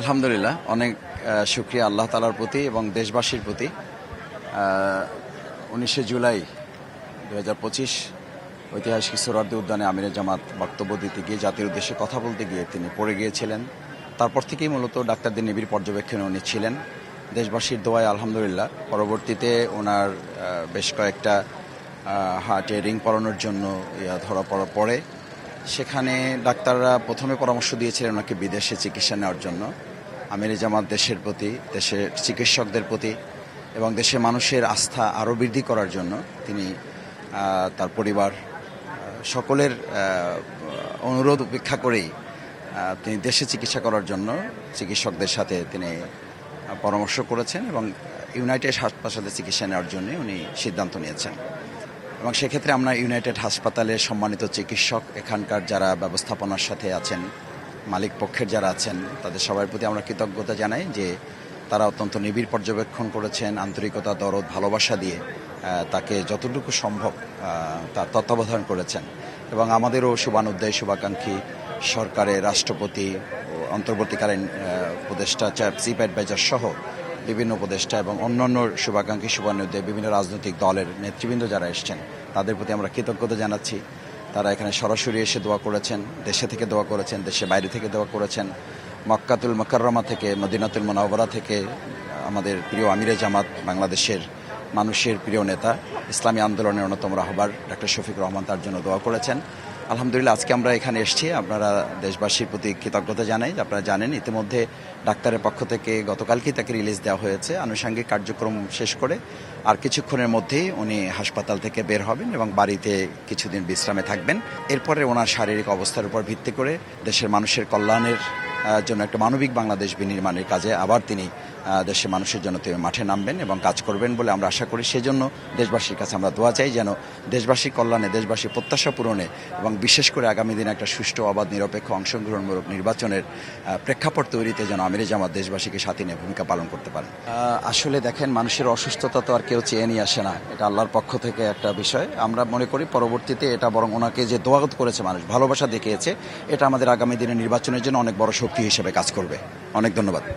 আলহামদুলিল্লাহ অনেক আহ, শুক্রিয়া আল্লাহ তালার প্রতি এবং দেশবাসীর প্রতি। উনিশে জুলাই দু হাজার পঁচিশ ঐতিহাসিক সোরার্দি উদ্যানে আমিরের জামাত বক্তব্য দিতে গিয়ে জাতির উদ্দেশ্যে কথা বলতে গিয়ে তিনি পড়ে গিয়েছিলেন। তারপর থেকেই মূলত ডাক্তারদের নিবিড় পর্যবেক্ষণে উনি ছিলেন। দেশবাসীর দোয়ায় আলহামদুলিল্লাহ পরবর্তীতে ওনার বেশ কয়েকটা হার্টে রিং পরানোর জন্য ইয়া ধরা পড়া পড়ে সেখানে ডাক্তাররা প্রথমে পরামর্শ দিয়েছিলেন ওনাকে বিদেশে চিকিৎসা নেওয়ার জন্য। আমির জামাত দেশের প্রতি, দেশের চিকিৎসকদের প্রতি এবং দেশের মানুষের আস্থা আরও বৃদ্ধি করার জন্য তিনি তার পরিবার সকলের অনুরোধ উপেক্ষা করেই তিনি দেশে চিকিৎসা করার জন্য চিকিৎসকদের সাথে তিনি পরামর্শ করেছেন এবং ইউনাইটেড হাসপাতালে চিকিৎসা নেওয়ার জন্য উনি সিদ্ধান্ত নিয়েছেন। এবং সেক্ষেত্রে আমরা ইউনাইটেড হাসপাতালের সম্মানিত চিকিৎসক এখানকার যারা ব্যবস্থাপনার সাথে আছেন, মালিক পক্ষের যারা আছেন, তাদের সবার প্রতি আমরা কৃতজ্ঞতা জানাই যে তারা অত্যন্ত নিবিড় পর্যবেক্ষণ করেছেন, আন্তরিকতা, দরদ, ভালোবাসা দিয়ে তাকে যতটুকু সম্ভব তার তত্ত্বাবধান করেছেন। এবং আমাদেরও শুভানুদ্দায়ী শুভাকাঙ্ক্ষী সরকারের রাষ্ট্রপতি অন্তর্বর্তীকালীন উপদেষ্টা চিফ অ্যাডভাইজার সহ বিভিন্ন উপদেষ্টা এবং অন্যান্য শুভাকাঙ্ক্ষী শুভানুদ্দে বিভিন্ন রাজনৈতিক দলের নেতৃবৃন্দ যারা এসছেন, তাদের প্রতি আমরা কৃতজ্ঞতা জানাচ্ছি। তারা এখানে সরাসরি এসে দোয়া করেছেন, দেশে থেকে দোয়া করেছেন, দেশে বাইরে থেকে দোয়া করেছেন। মক্কাতুল মকররমা থেকে, মদিনাতুল মনাওবরা থেকে আমাদের প্রিয় আমিরে জামাত, বাংলাদেশের মানুষের প্রিয় নেতা, ইসলামী আন্দোলনের অন্যতম রাহবার ডক্টর শফিক রহমান তার জন্য দোয়া করেছেন। আলহামদুলিল্লাহ, আজকে আমরা এখানে এসেছি। আপনারা দেশবাসীর প্রতি কৃতজ্ঞতা জানাই। আপনারা জানেন, ইতিমধ্যে ডাক্তারের পক্ষ থেকে গতকালকেই তাকে রিলিজ দেওয়া হয়েছে। আনুষঙ্গিক কার্যক্রম শেষ করে আর কিছুক্ষণের মধ্যেই উনি হাসপাতাল থেকে বের হবেন এবং বাড়িতে কিছুদিন বিশ্রামে থাকবেন। এরপরে ওনার শারীরিক অবস্থার উপর ভিত্তি করে দেশের মানুষের কল্যাণের জন্য একটা মানবিক বাংলাদেশ বিনির্মাণের কাজে আবার তিনি দেশের মানুষের জন্য তিনি মাঠে নামবেন এবং কাজ করবেন বলে আমরা আশা করি। সেজন্য দেশবাসীর কাছে আমরা দোয়া চাই যেন দেশবাসীর কল্যাণে দেশবাসীর প্রত্যাশা পূরণে এবং বিশেষ করে আগামী দিনে একটা সুষ্ঠু, অবাধ, নিরপেক্ষ, অংশগ্রহণমূলক নির্বাচনের প্রেক্ষাপট তৈরিতে যেন আমিরে জামাত দেশবাসীকে সাথে নিয়ে ভূমিকা পালন করতে পারেন আসলে দেখেন, মানুষের অসুস্থতা তো আর কেউ চেয়ে নিয়ে আসে না। এটা আল্লাহর পক্ষ থেকে একটা বিষয়। আমরা মনে করি পরবর্তীতে এটা বরং ওনাকে যে দোয়াগত করেছে মানুষ, ভালোবাসা দেখিয়েছে, এটা আমাদের আগামী দিনে নির্বাচনের জন্য অনেক বড় শক্তি হিসেবে কাজ করবে। অনেক ধন্যবাদ।